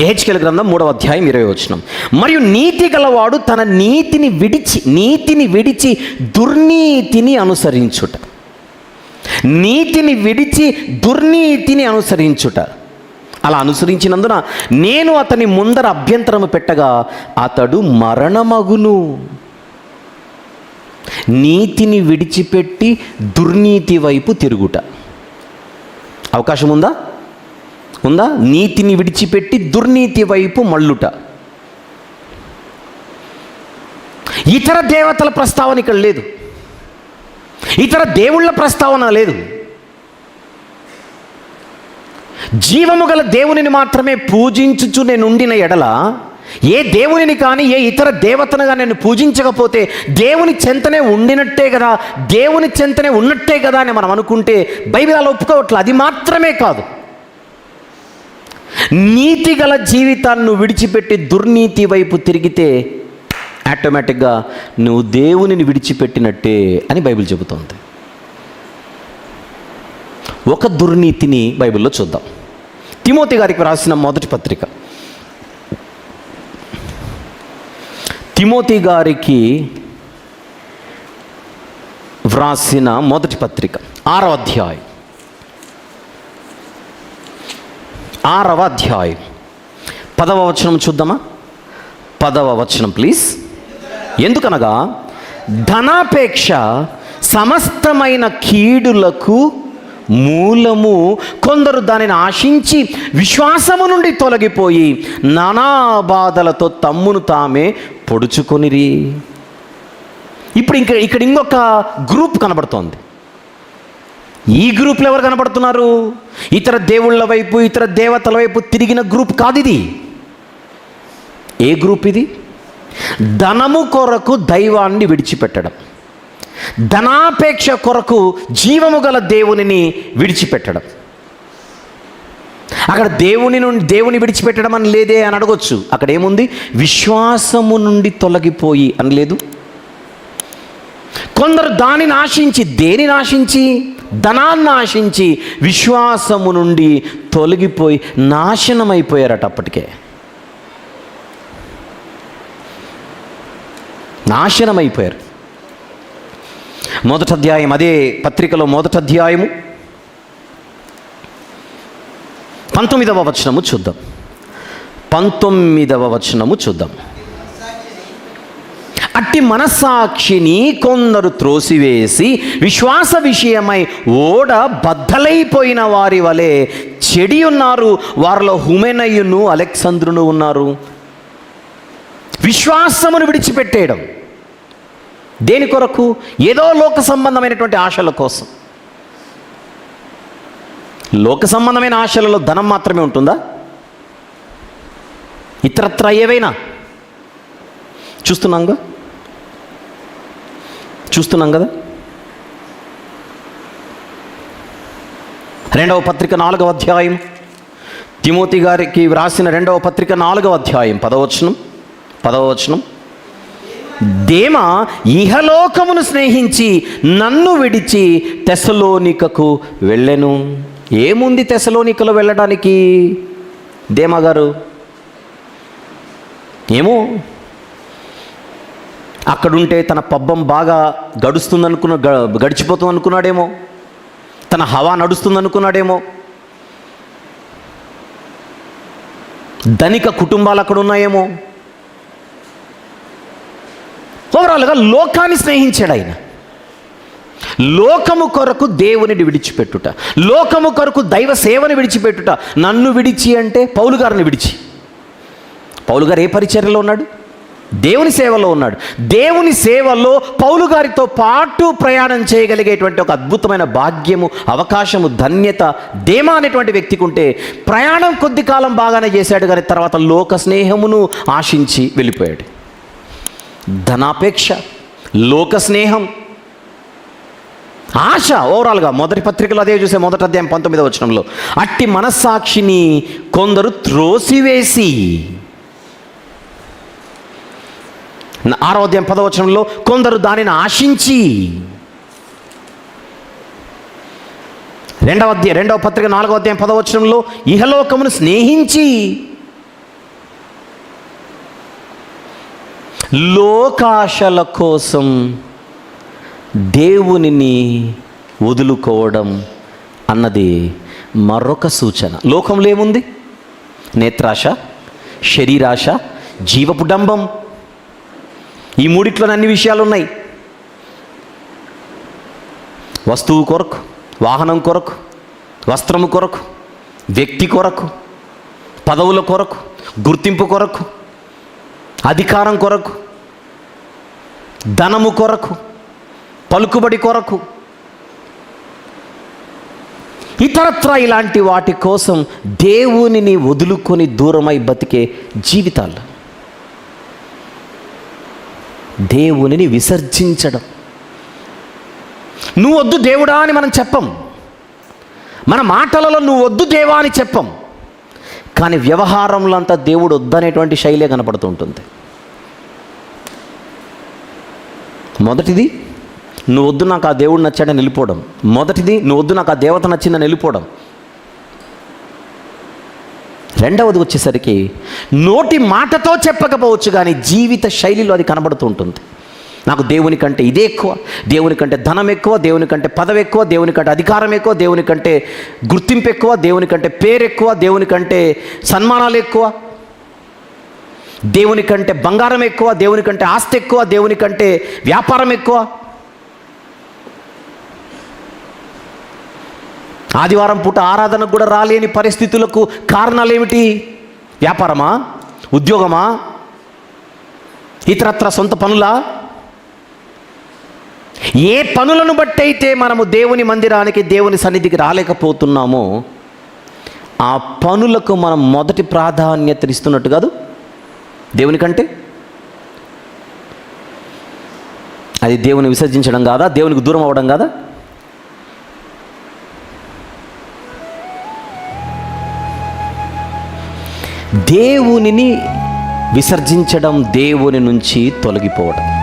ఏహెచ్కెల్ గ్రంథం మూడవ అధ్యాయం ఇరవై వచనం. మరియు నీతి గలవాడు తన నీతిని విడిచి నీతిని విడిచి దుర్నీతిని అనుసరించుట. నీతిని విడిచి దుర్నీతిని అనుసరించుట. అలా అనుసరించినందున నేను అతని ముందర అభ్యంతరము పెట్టగా అతడు మరణమగును. నీతిని విడిచిపెట్టి దుర్నీతి వైపు తిరుగుట. అవకాశం ఉందా? ఉందా? నీతిని విడిచిపెట్టి దుర్నీతి వైపు మళ్ళుట. ఇతర దేవతల ప్రస్తావన ఇక్కడ లేదు. ఇతర దేవుళ్ళ ప్రస్తావన లేదు. జీవము గల దేవునిని మాత్రమే పూజించుచు నేను ఉండిన ఎడల ఏ దేవునిని కానీ ఏ ఇతర దేవతనుగా నేను పూజించకపోతే దేవుని చెంతనే ఉండినట్టే కదా దేవుని చెంతనే ఉన్నట్టే కదా అని మనం అనుకుంటే బైబిల్ అలా ఒప్పుకోవట్లేదు అది మాత్రమే కాదు. నీతి గల జీవితాన్ని విడిచిపెట్టి దుర్నీతి వైపు తిరిగితే ఆటోమేటిక్గా నువ్వు దేవునిని విడిచిపెట్టినట్టే అని బైబిల్ చెబుతోంది. ఒక దుర్నీతిని బైబిల్లో చూద్దాం. తిమోతి గారికి రాసిన మొదటి పత్రిక. తిమోతి గారికి వ్రాసిన మొదటి పత్రిక ఆరో అధ్యాయం. ఆరవ అధ్యాయం. పదవ వచనం చూద్దామా? పదవ వచనం ప్లీజ్ ఎందుకనగా ధనాపేక్ష సమస్తమైన కీడులకు మూలము కొందరు దానిని ఆశించి విశ్వాసము నుండి తొలగిపోయి నానా బాధలతో తమ్మును తామే పొడుచుకొనిరి. ఇప్పుడు ఇంకా ఇక్కడ ఇంకొక గ్రూప్ కనబడుతోంది. ఈ గ్రూప్లు ఎవరు కనబడుతున్నారు ఇతర దేవుళ్ళ వైపు ఇతర దేవతల వైపు తిరిగిన గ్రూప్ కాదు ఇది ఏ గ్రూప్ ఇది? ధనము కొరకు దైవాన్ని విడిచిపెట్టడం. ధనాపేక్ష కొరకు జీవము గల దేవునిని విడిచిపెట్టడం. అక్కడ దేవుని నుండి దేవుని విడిచిపెట్టడం అని లేదే అని అడగొచ్చు. అక్కడ ఏముంది? విశ్వాసము నుండి తొలగిపోయి అని లేదు. కొందరు దానిని ఆశించి దేనిని ఆశించి? ధనాన్ని ఆశించి విశ్వాసము నుండి తొలగిపోయి నాశనమైపోయారట అప్పటికే. నాశనమైపోయారు. మొదటి అధ్యాయం అదే పత్రికలో మొదటి అధ్యాయము. పంతొమ్మిదవ వచనము చూద్దాం. పంతొమ్మిదవ వచనము చూద్దాం. అట్టి మనస్సాక్షిని కొందరు త్రోసివేసి విశ్వాస విషయమై ఓడ బద్దలైపోయిన వారి వలె చెడి ఉన్నారు. వారిలో హుమెనయ్యును అలెక్సంద్రును ఉన్నారు. విశ్వాసమును విడిచిపెట్టేయడం దేని కొరకు? ఏదో లోక సంబంధమైనటువంటి ఆశల కోసం. లోక సంబంధమైన ఆశలలో ధనం మాత్రమే ఉంటుందా? ఇతరత్ర ఏవైనా? చూస్తున్నాంగా? చూస్తున్నాం కదా? రెండవ పత్రిక నాలుగవ అధ్యాయం. తిమోతి గారికి వ్రాసిన రెండవ పత్రిక నాలుగవ అధ్యాయం. పదవచనం పదవచనం. దేమ ఇహలోకమును స్నేహించి నన్ను విడిచి తెసలోనికకు వెళ్ళెను. ఏముంది తెసలోనికలో వెళ్ళడానికి? దేమ గారు ఏమో అక్కడుంటే తన పబ్బం బాగా గడుస్తుందనుకున్న గ- గడిచిపోతుంది అనుకున్నాడేమో తన హవా నడుస్తుంది అనుకున్నాడేమో ధనిక కుటుంబాలు అక్కడ ఉన్నాయేమో ఓవరాల్గా లోకాన్ని స్నేహించాడు ఆయన. లోకము కొరకు దేవునిని విడిచిపెట్టుట లోకము కొరకు దైవ సేవను విడిచిపెట్టుట నన్ను విడిచి అంటే పౌలు గారిని విడిచి. పౌలు గారు ఏ పరిచర్యలో ఉన్నాడు? దేవుని సేవలో ఉన్నాడు. దేవుని సేవలో పౌలు గారితో పాటు ప్రయాణం చేయగలిగేటువంటి ఒక అద్భుతమైన భాగ్యము అవకాశము ధన్యత దేమా అనేటువంటి వ్యక్తికి ఉంటే ప్రయాణం కొద్ది కాలం బాగానే చేశాడు కానీ తర్వాత లోక స్నేహమును ఆశించి వెళ్ళిపోయాడు. ధనాపేక్ష లోక స్నేహం ఆశ ఓవరాల్గా మొదటి పత్రికలో అదే చూసే మొదటి అధ్యాయం పంతొమ్మిదవ వచనంలో అట్టి మనస్సాక్షిని కొందరు త్రోసివేసి ఆరో అధ్యాయం పదవచనంలో కొందరు దానిని ఆశించి. రెండవ అధ్యాయ రెండవ పత్రిక నాలుగవ అధ్యాయం పదవచనంలో ఇహలోకమును స్నేహించి. లోకాశల కోసం దేవునిని వదులుకోవడం అన్నది మరొక సూచన. లోకంలో ఏముంది? నేత్రాశ శరీరాశ జీవపుడంబం ఈ మూడిట్లోనే అన్ని విషయాలు ఉన్నాయి వస్తువు కొరకు వాహనం కొరకు వస్త్రము కొరకు వ్యక్తి కొరకు పదవుల కొరకు గుర్తింపు కొరకు అధికారం కొరకు ధనము కొరకు పలుకుబడి కొరకు. ఇతరత్ర ఇలాంటి వాటి కోసం దేవునిని వదులుకొని దూరమై బతికే జీవితాలు. దేవునిని విసర్జించడం. నువ్వు వద్దు దేవుడా అని మనం చెప్పం. మన మాటలలో నువ్వు వద్దు దేవా అని చెప్పం. కానీ వ్యవహారంలో అంతా దేవుడు వద్దనేటువంటి శైలే కనపడుతూ ఉంటుంది మొదటిది నువ్వు వద్దు నాకు ఆ దేవుడు నచ్చాడని వెళ్ళిపోవడం మొదటిది నువ్వు వద్దు నాకు ఆ దేవత నచ్చిందని వెళ్ళిపోవడం రెండవది వచ్చేసరికి నోటి మాటతో చెప్పకపోవచ్చు కానీ జీవిత శైలిలో అది కనబడుతూ ఉంటుంది నాకు దేవుని కంటే ఇదే ఎక్కువ దేవుని కంటే ధనం ఎక్కువ దేవుని కంటే పదవి ఎక్కువ దేవుని కంటే అధికారం ఎక్కువ దేవుని కంటే గుర్తింపు ఎక్కువ దేవుని కంటే పేరు ఎక్కువ దేవుని కంటే సన్మానాలు ఎక్కువ దేవుని కంటే బంగారం ఎక్కువ దేవుని కంటే ఆస్తి ఎక్కువ దేవుని కంటే వ్యాపారం ఎక్కువ ఆదివారం పూట ఆరాధనకు కూడా రాలేని పరిస్థితులకు కారణాలు ఏమిటి వ్యాపారమా? ఉద్యోగమా? ఇతరత్ర సొంత పనులా? ఏ పనులను బట్టి అయితే మనము దేవుని మందిరానికి దేవుని సన్నిధికి రాలేకపోతున్నామో ఆ పనులకు మనం మొదటి ప్రాధాన్యత ఇస్తున్నట్టు కాదు? దేవుని కంటే? అది దేవుని విసర్జించడం కాదా? దేవునికి దూరం అవ్వడం కాదా? దేవునిని విసర్జించడం దేవుని నుంచి తొలగిపోవడం